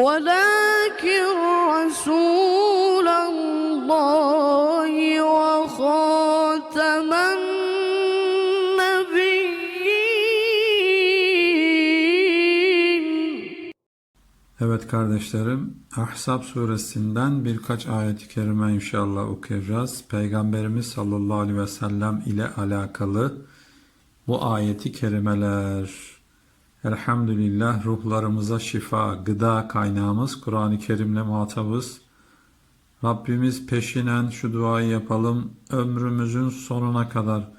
ولكن رسول الله وخاتم النبيين Evet kardeşlerim, Ahzab suresinden birkaç ayet-i kerime inşallah okuyacağız. Peygamberimiz sallallahu aleyhi ve sellem ile alakalı bu ayeti kerimeler. Elhamdülillah ruhlarımıza şifa, gıda kaynağımız, Kur'an-ı Kerim'le muhatabız. Rabbimiz peşinen şu duayı yapalım, ömrümüzün sonuna kadar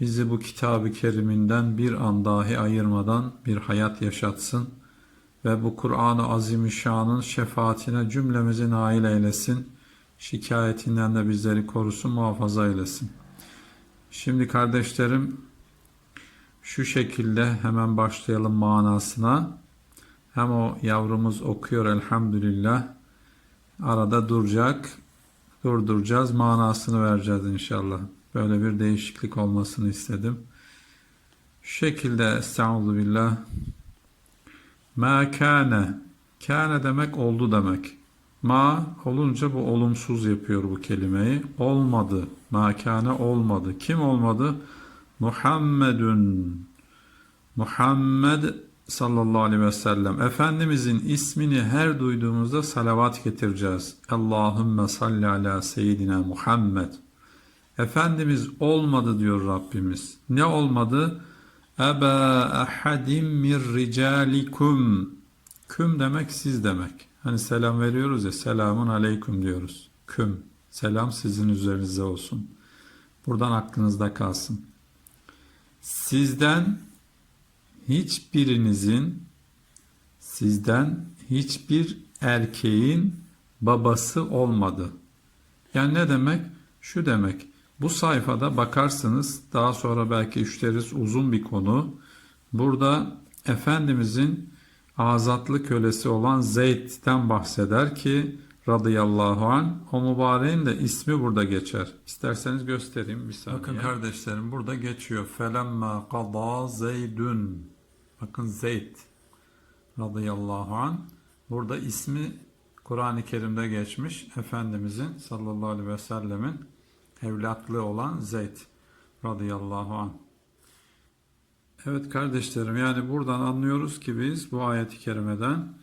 bizi bu kitabı keriminden bir an dahi ayırmadan bir hayat yaşatsın ve bu Kur'an-ı Azimüşşan'ın şefaatine cümlemizi nail eylesin. Şikayetinden de bizleri korusun, muhafaza eylesin. Şimdi kardeşlerim şu şekilde hemen başlayalım manasına. Hem o yavrumuz okuyor elhamdülillah. Arada duracak. Durduracağız. Manasını vereceğiz inşallah. Böyle bir değişiklik olmasını istedim. Şu şekilde Estağfurullah billah. Ma kâne. Kâne demek oldu demek. Ma olunca bu olumsuz yapıyor bu kelimeyi. Olmadı. Ma kâne olmadı. Kim olmadı? Muhammedun. Muhammed sallallahu aleyhi ve sellem. Efendimizin ismini her duyduğumuzda salavat getireceğiz. Allahümme salli ala seyyidina Muhammed. Efendimiz olmadı diyor Rabbimiz. Ne olmadı? Eba ahadim mir ricalikum. Küm demek siz demek. Hani selam veriyoruz ya selamun aleyküm diyoruz. Küm. Selam sizin üzerinize olsun. Buradan aklınızda kalsın. Sizden hiçbirinizin sizden hiçbir erkeğin babası olmadı. Yani ne demek? Şu demek. Bu sayfada bakarsınız daha sonra belki işleriz uzun bir konu. Burada Efendimizin azatlı kölesi olan Zeyd'den bahseder ki radıyallahu an o mübareğin de ismi burada geçer. İsterseniz göstereyim bir saniye. Bakın kardeşlerim burada geçiyor. Felemma qada Zeydun. Bakın Zeyd radıyallahu an. Burada ismi Kur'an-ı Kerim'de geçmiş. Efendimizin sallallahu aleyhi ve sellemin evlatlığı olan Zeyd radıyallahu an. Evet kardeşlerim yani buradan anlıyoruz ki biz bu ayeti kerimeden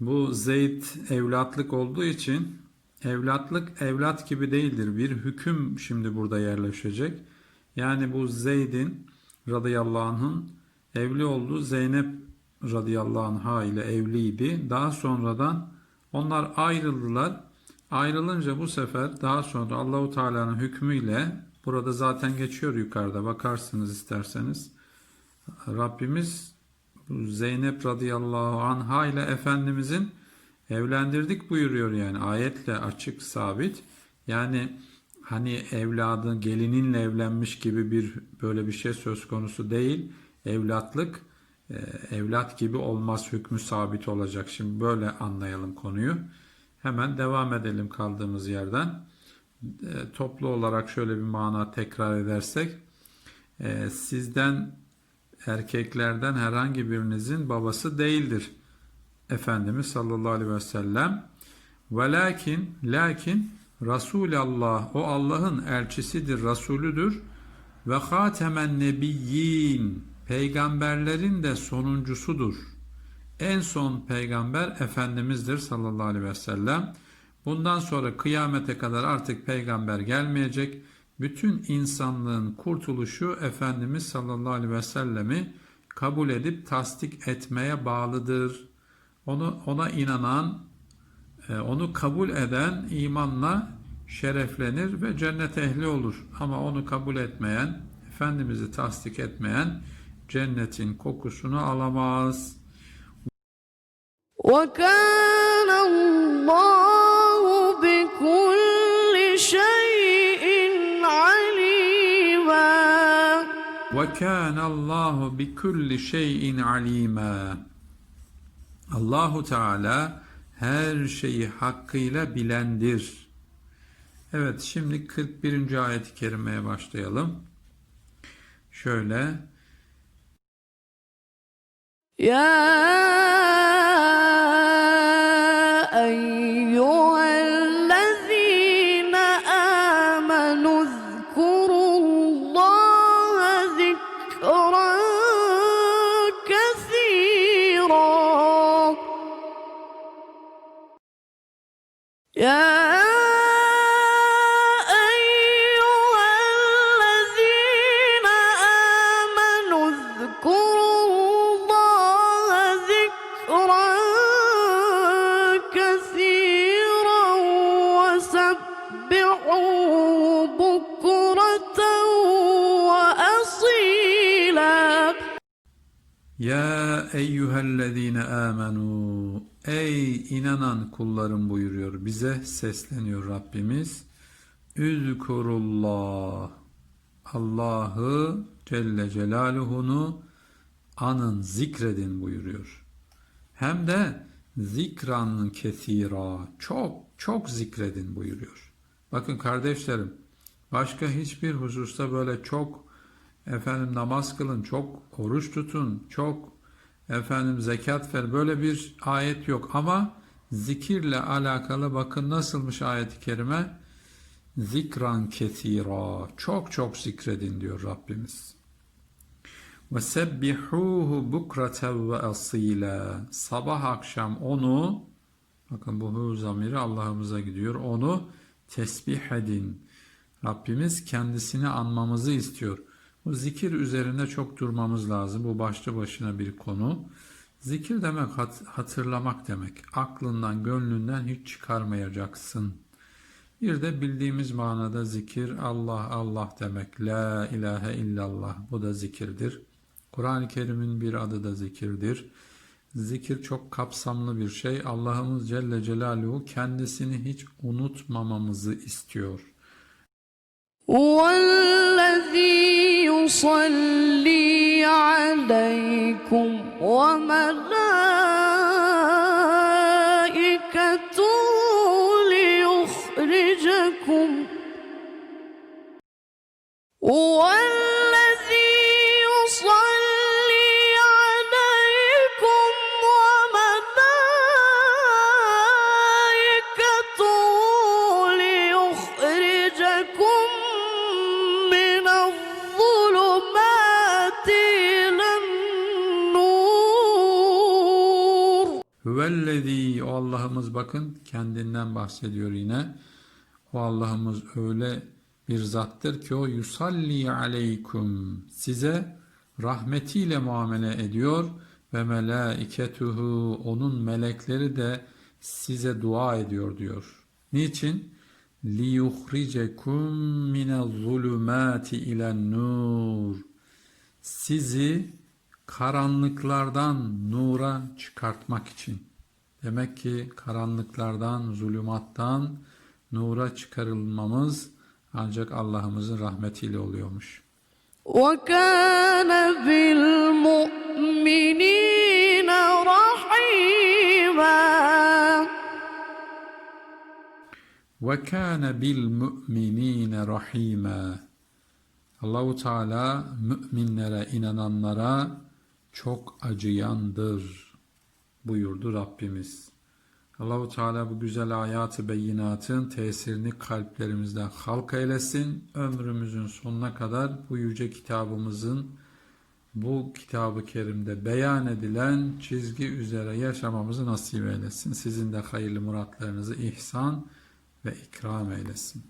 bu Zeyd evlatlık olduğu için evlatlık evlat gibi değildir. Bir hüküm şimdi burada yerleşecek. Yani bu Zeyd'in radıyallahu anh'ın evli olduğu Zeynep radıyallahu anha ile evliydi. Daha sonradan onlar ayrıldılar. Ayrılınca bu sefer daha sonra Allahu Teala'nın hükmüyle burada zaten geçiyor yukarıda bakarsınız isterseniz. Rabbimiz Zeynep radıyallahu anha ile Efendimizin evlendirdik buyuruyor yani ayetle açık sabit. Yani hani evladın gelininle evlenmiş gibi bir böyle bir şey söz konusu değil. Evlatlık e, evlat gibi olmaz hükmü sabit olacak. Şimdi böyle anlayalım konuyu. Hemen devam edelim kaldığımız yerden. E, toplu olarak şöyle bir mana tekrar edersek e, sizden erkeklerden herhangi birinizin babası değildir. Efendimiz sallallahu aleyhi ve sellem velakin lakin Resulallah o Allah'ın elçisidir, Resulüdür ve hatemen nebiyyin peygamberlerin de sonuncusudur. En son peygamber Efendimiz'dir sallallahu aleyhi ve sellem. Bundan sonra kıyamete kadar artık peygamber gelmeyecek Bütün insanlığın kurtuluşu Efendimiz sallallahu aleyhi ve sellemi kabul edip tasdik etmeye bağlıdır. Onu ona inanan, e, onu kabul eden imanla şereflenir ve cennet ehli olur. Ama onu kabul etmeyen, Efendimiz'i tasdik etmeyen cennetin kokusunu alamaz. وكان وَكَانَ اللّٰهُ بِكُلِّ شَيْءٍ عَل۪يمًا Allahu Teala her şeyi hakkıyla bilendir. Evet şimdi 41. ayet-i kerimeye başlayalım. Şöyle يا eyyühellezine amenu Ey inanan kullarım buyuruyor. Bize sesleniyor Rabbimiz. Üzkurullah Allah'ı Celle Celaluhu'nu anın, zikredin buyuruyor. Hem de zikran kesira çok çok zikredin buyuruyor. Bakın kardeşlerim başka hiçbir hususta böyle çok efendim namaz kılın, çok oruç tutun, çok efendim zekat ver böyle bir ayet yok ama zikirle alakalı bakın nasılmış ayet-i kerime zikran kesira çok çok zikredin diyor Rabbimiz. Ve sebbihuhu bukraten ve asila. Sabah akşam onu bakın bu hu zamiri Allah'ımıza gidiyor. Onu tesbih edin. Rabbimiz kendisini anmamızı istiyor. Bu zikir üzerinde çok durmamız lazım. Bu başlı başına bir konu. Zikir demek hat- hatırlamak demek. Aklından, gönlünden hiç çıkarmayacaksın. Bir de bildiğimiz manada zikir Allah Allah demek. La ilahe illallah. Bu da zikirdir. Kur'an-ı Kerim'in bir adı da zikirdir. Zikir çok kapsamlı bir şey. Allah'ımız Celle Celaluhu kendisini hiç unutmamamızı istiyor. هو الذي يصلي عليكم وملائكته Hüvellezî o Allah'ımız bakın kendinden bahsediyor yine. O Allah'ımız öyle bir zattır ki o yusalli aleykum size rahmetiyle muamele ediyor ve melaiketuhu onun melekleri de size dua ediyor diyor. Niçin? liyuhricekum minez-zulumati ilen-nur. Sizi karanlıklardan nura çıkartmak için. Demek ki karanlıklardan, zulümattan nura çıkarılmamız ancak Allah'ımızın rahmetiyle oluyormuş. وكان بالمؤمنين رحيما Ve kana bil mu'minine rahima. Allahu Teala müminlere, inananlara çok acıyandır buyurdu Rabbimiz. Allahu Teala bu güzel hayatı beyinatın tesirini kalplerimizden halk eylesin. Ömrümüzün sonuna kadar bu yüce kitabımızın bu kitabı kerimde beyan edilen çizgi üzere yaşamamızı nasip eylesin. Sizin de hayırlı muratlarınızı ihsan ve ikram eylesin.